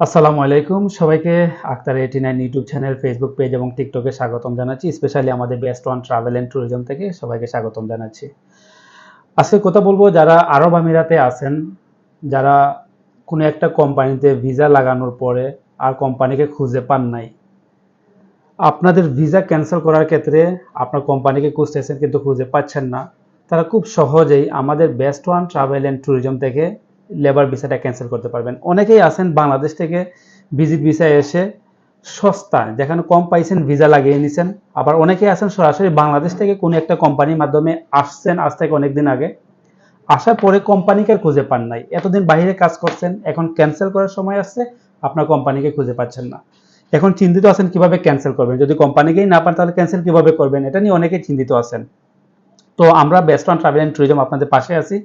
আসসালামু আলাইকুম। সবাইকে Akhtar eighty nine YouTube channel Facebook page এবং টিকটকে স্বাগতম জানাচ্ছি। স্পেশালি আমাদের best one travel and tourism থেকে সবাইকে স্বাগতম জানাচ্ছি। আজকে কথা বলব, যারা আরব আমিরাতে আছেন, যারা কোনো একটা কোম্পানিতে ভিসা লাগানোর পরে আর কোম্পানিকে খুঁজে পান নাই। আপনাদের ভিসা ক্যান্সেল করার ক্ষেত্রে আপনার কোম্পানিকে খুঁজতেছেন কিন্তু খুঁজে পাচ্ছেন না। তারা খুব সহজেই আমাদের best one travel and tourism থেকে লেবার ভিসাটা ক্যান্সেল করতে পারবেন। অনেকেই আছেন বাংলাদেশ থেকে ভিজিট ভিসা এসে সস্তা যেখানে কম পাইছেন ভিসা লাগিয়ে নিছেন। আবার অনেকেই আছেন সরাসরি বাংলাদেশ থেকে কোনো একটা কোম্পানির মাধ্যমে আসছেন, আজ থেকে অনেকদিন আগে। আসার পরে কোম্পানিকে খুঁজে পান নাই। এতদিন বাইরে কাজ করছেন, এখন ক্যান্সেল করার সময় আসছে, আপনার কোম্পানিকে খুঁজে পাচ্ছেন না। এখন চিন্তিত আছেন কীভাবে ক্যান্সেল করবেন। যদি কোম্পানিকেই না পান, তাহলে ক্যান্সেল কীভাবে করবেন? এটা নিয়ে অনেকেই চিন্তিত আছেন। তো আমরা best on travel and tourism আপনাদের পাশে আছি।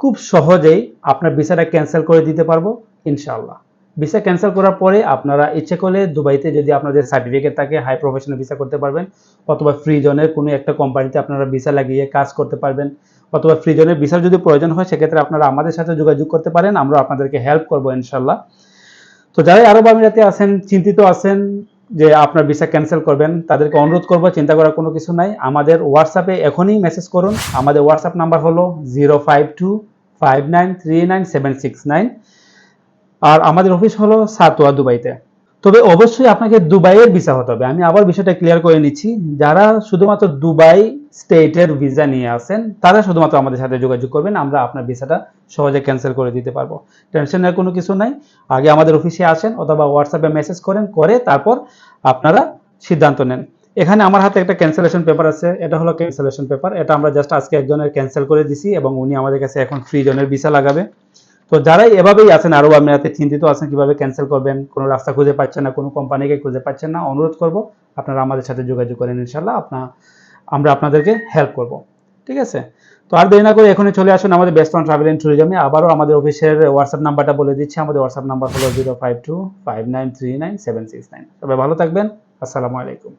খুব সহজেই আপনার ভিসাটা ক্যান্সেল করে দিতে পারব, ইনশাআল্লাহ। ভিসা ক্যান্সেল করার পরে আপনারা ইচ্ছে করলে দুবাইতে যদি আপনাদের সার্টিফিকেট থাকে হাই প্রফেশনাল ভিসা করতে পারবেন, অথবা ফ্রি জোনের কোনো একটা কোম্পানিতে আপনারা ভিসা লাগিয়ে কাজ করতে পারবেন, অথবা ফ্রি জোনের ভিসার যদি প্রয়োজন হয়, সেক্ষেত্রে আপনারা আমাদের সাথে যোগাযোগ করতে পারেন, আমরা আপনাদেরকে হেল্প করব ইনশাল্লাহ তো যারাই আরব আমিরাতে আছেন, চিন্তিত আছেন যে আপনার ভিসা ক্যান্সেল করবেন, তাদেরকে অনুরোধ করব, চিন্তা করার কোনো কিছু নাই। আমাদের হোয়াটসঅ্যাপে এখনই মেসেজ করুন। আমাদের হোয়াটসঅ্যাপ নাম্বার হলো zero five two five nine three nine seven six nine আর আমাদের অফিস হলো সাতোয়া দুবাইতে। তবে অবশ্যই আপনাকে দুবাইয়ের ভিসা হতে হবে। আমি আবার বিষয়টা ক্লিয়ার করে নিচ্ছি। যারা শুধুমাত্র দুবাই স্টেটের ভিসা নিয়ে আসেন তারা শুধুমাত্র আমাদের সাথে যোগাযোগ করবেন। আমরা আপনার ভিসাটা সহজে ক্যান্সেল করে দিতে পারব। টেনশনের কোনো কিছু নাই। আগে আমাদের অফিসে আসেন অথবা হোয়াটসঅ্যাপে মেসেজ করেন, করে তারপর আপনারা সিদ্ধান্ত নেন। এখানে আমার হাতে একটা ক্যান্সেলেশন পেপার আছে। এটা হলো ক্যান্সেলেশন পেপার এটা আমরা জাস্ট আজকে একজনের ক্যান্সেল করে দিছি এবং উনি আমাদের কাছে এখন ফ্রি জনের ভিসা লাগাবে। তো যারাই এভাবেই আছেন আরব আমিরাতে চিন্তিত আছেন, কীভাবে ক্যান্সেল করবেন, কোনো রাস্তা খুঁজে পাচ্ছেন না, কোনো কোম্পানিকে খুঁজে পাচ্ছেন না, অনুরোধ করব আপনারা আমাদের সাথে যোগাযোগ করেন ইনশাল্লাহ আপনা, আমরা আপনাদেরকে হেল্প করব। ঠিক আছে? তো আর দেরি না করে এখনই চলে আসুন আমাদের বেস্ট অন ট্রাভেল এন্ড ট্যুরিজমে আবারও আমাদের অফিসের হোয়াটসঅ্যাপ নাম্বারটা বলে দিচ্ছি, আমাদের হোয়াটসঅ্যাপ নাম্বার হলো zero five two five nine three nine seven six nine তবে ভালো থাকবেন, আসসালামু আলাইকুম।